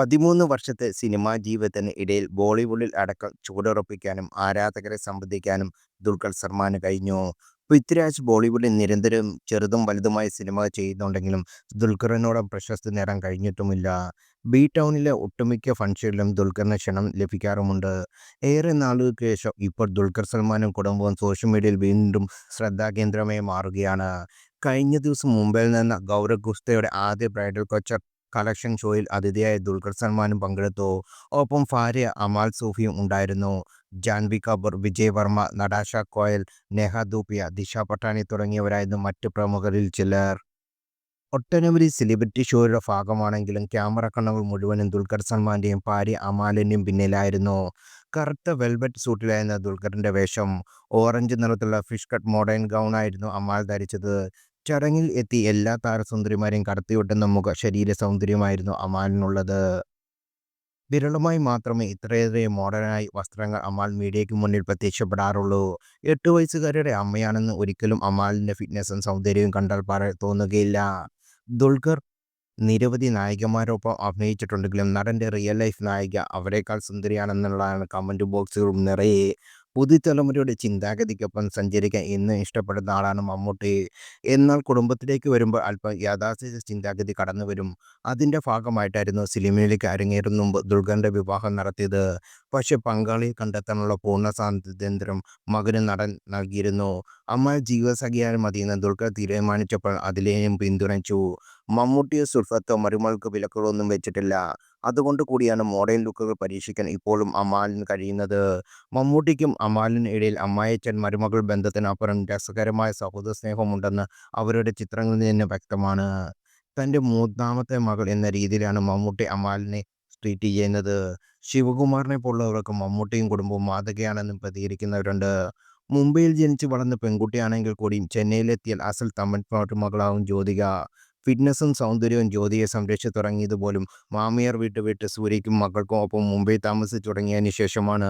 പതിമൂന്ന് വർഷത്തെ സിനിമാ ജീവിതത്തിന് ഇടയിൽ ബോളിവുഡിൽ അടക്കം ചുവടുറപ്പിക്കാനും ആരാധകരെ സംബന്ധിക്കാനും ദുൽഖർ സൽമാന് കഴിഞ്ഞു. പൃഥ്വിരാജ് ബോളിവുഡിൽ നിരന്തരം ചെറുതും വലുതുമായ സിനിമ ചെയ്യുന്നുണ്ടെങ്കിലും ദുൽഖറിനോളം പ്രശസ്തി നേടാൻ കഴിഞ്ഞിട്ടുമില്ല. ബി ടൗണിലെ ഒട്ടുമിക്ക ഫംഗ്ഷനിലും ദുൽഖറിന് ക്ഷണം ലഭിക്കാറുമുണ്ട്. ഏറെ നാളുകൾക്ക് ശേഷം ഇപ്പോൾ ദുൽഖർ സൽമാനും കുടുംബവും സോഷ്യൽ മീഡിയയിൽ വീണ്ടും ശ്രദ്ധാകേന്ദ്രമായി മാറുകയാണ്. കഴിഞ്ഞ ദിവസം മുംബൈയിൽ നിന്ന് ഗൗരവ് ഗുസ്തയുടെ ആദ്യ ബ്രൈഡൽ കൾച്ചർ കളക്ഷൻ ഷോയിൽ അതിഥിയായ ദുൽഖർ സൽമാനും പങ്കെടുത്തു. ഒപ്പം ഭാര്യ അമാൽ സൂഫിയും ഉണ്ടായിരുന്നു. ജാൻവി കപൂർ, വിജയ് വർമ്മ, നടാഷ കോയൽ, നെഹ ദൂപിയ ദിശ പട്ടാണി തുടങ്ങിയവരായിരുന്നു മറ്റ് പ്രമുഖരിൽ ചിലർ. ഒട്ടനവധി സെലിബ്രിറ്റി ഷോയുടെ ഭാഗമാണെങ്കിലും ക്യാമറ കണ്ണുകൾ മുഴുവനും ദുൽഖർ സൽമാന്റെയും ഭാര്യ അമാലിന്റെയും പിന്നിലായിരുന്നു. കറുത്ത വെൽവെറ്റ് സൂട്ടിലായിരുന്ന ദുൽഖറിന്റെ വേഷം. ഓറഞ്ച് നിറത്തിലുള്ള ഫിഷ് കട്ട് മോഡേൺ ഗൗൺ ആയിരുന്നു അമാൽ ധരിച്ചത്. ചടങ്ങിൽ എത്തി എല്ലാ താരസുന്ദരിമാരെയും കടത്തിവിട്ടുന്ന മുഖ ശരീര സൗന്ദര്യമായിരുന്നു അമാലിനുള്ളത്. വിരളമായി മാത്രമേ ഇത്രയേറെ മോഡേണായി വസ്ത്രങ്ങൾ അമാൽ മീഡിയയ്ക്ക് മുന്നിൽ പ്രത്യക്ഷപ്പെടാറുള്ളൂ. എട്ട് വയസ്സുകാരുടെ അമ്മയാണെന്ന് ഒരിക്കലും അമാലിന്റെ ഫിറ്റ്നസും സൗന്ദര്യവും കണ്ടാൽ പറ തോന്നുകയില്ല. ദുൽഖർ നിരവധി നായികമാരോടൊപ്പം അഭിനയിച്ചിട്ടുണ്ടെങ്കിലും നടന്റെ റിയൽ ലൈഫ് നായിക അവരെക്കാൾ സുന്ദരിയാണെന്നുള്ളതാണ് കമന്റ് ബോക്സുകളും നിറയെ. പുതുതലമുറയുടെ ചിന്താഗതിക്കൊപ്പം സഞ്ചരിക്കാൻ എന്നും ഇഷ്ടപ്പെടുന്ന ആളാണ് മമ്മൂട്ടി. എന്നാൽ കുടുംബത്തിലേക്ക് വരുമ്പോൾ അല്പം യാഥാസ്ഥിതിക ചിന്താഗതി കടന്നു വരും അതിന്റെ ഭാഗമായിട്ടായിരുന്നു സിനിമയിലേക്ക് അരങ്ങേറും മുമ്പ് ദുൽഖറിന്റെ വിവാഹം നടത്തിയത്. പക്ഷേ പങ്കാളിയെ കണ്ടെത്താനുള്ള പൂർണ സ്വാതന്ത്ര്യം മകന് നടൻ നൽകിയിരുന്നു. അമാൽ ജീവിതസഖിയായാൽ മതിയെന്ന് ദുൽഖർ തീരുമാനിച്ചപ്പോൾ അതിലേയും പിന്തുണച്ചു. മമ്മൂട്ടിയോ സുൽഫത്തോ മരുമകൾക്ക് വിലക്കുകളൊന്നും വെച്ചിട്ടില്ല. അതുകൊണ്ട് കൂടിയാണ് മോഡേൺ ലുക്കുകൾ പരീക്ഷിക്കാൻ ഇപ്പോഴും അമാലിന് കഴിയുന്നത്. മമ്മൂട്ടിക്കും അമാലിനും ഇടയിൽ അമ്മായിയച്ഛൻ മരുമകൾ ബന്ധത്തിനപ്പുറം രസകരമായ സഹോദര സ്നേഹമുണ്ടെന്ന് അവരുടെ ചിത്രങ്ങളിൽ നിന്ന് വ്യക്തമാണ്. തന്റെ മൂന്നാമത്തെ മകൾ എന്ന രീതിയിലാണ് മമ്മൂട്ടി അമാലിനെ ട്രീറ്റ് ചെയ്യുന്നത്. ശിവകുമാറിനെ പോലുള്ളവർക്ക് മമ്മൂട്ടിയും കുടുംബവും മാതൃകയാണെന്നും പ്രതികരിക്കുന്നവരുണ്ട്. മുംബൈയിൽ ജനിച്ച് വളർന്ന പെൺകുട്ടിയാണെങ്കിൽ കൂടിയും ചെന്നൈയിലെത്തിയാൽ അസൽ തമിഴ് മകളാവും ജ്യോതിക. ഫിറ്റ്നസും സൗന്ദര്യവും ജ്യോതിയെ സംരക്ഷിച്ചു തുടങ്ങിയത് പോലും മാമിയാർ വീട്ട് വിട്ട് മക്കൾക്കും ഒപ്പം മുംബൈ താമസിച്ചു തുടങ്ങിയതിന് ശേഷമാണ്.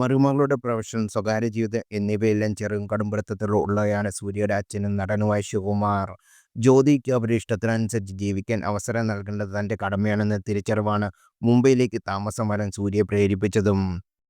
മരുമകളുടെ പ്രൊഫഷൻ, സ്വകാര്യ ജീവിതം എന്നിവയെല്ലാം ചെറും കടുംപിടുത്തത്തിലുള്ളവയാണ് സൂര്യയുടെ അച്ഛനും നടനുമായ ശിവകുമാർ. ജ്യോതിക്ക് അവരുടെ ഇഷ്ടത്തിനനുസരിച്ച് ജീവിക്കാൻ അവസരം നൽകേണ്ടത് തന്റെ കടമയാണെന്ന തിരിച്ചറിവാണ് മുംബൈയിലേക്ക് താമസം വരാൻ സൂര്യയെ പ്രേരിപ്പിച്ചതും.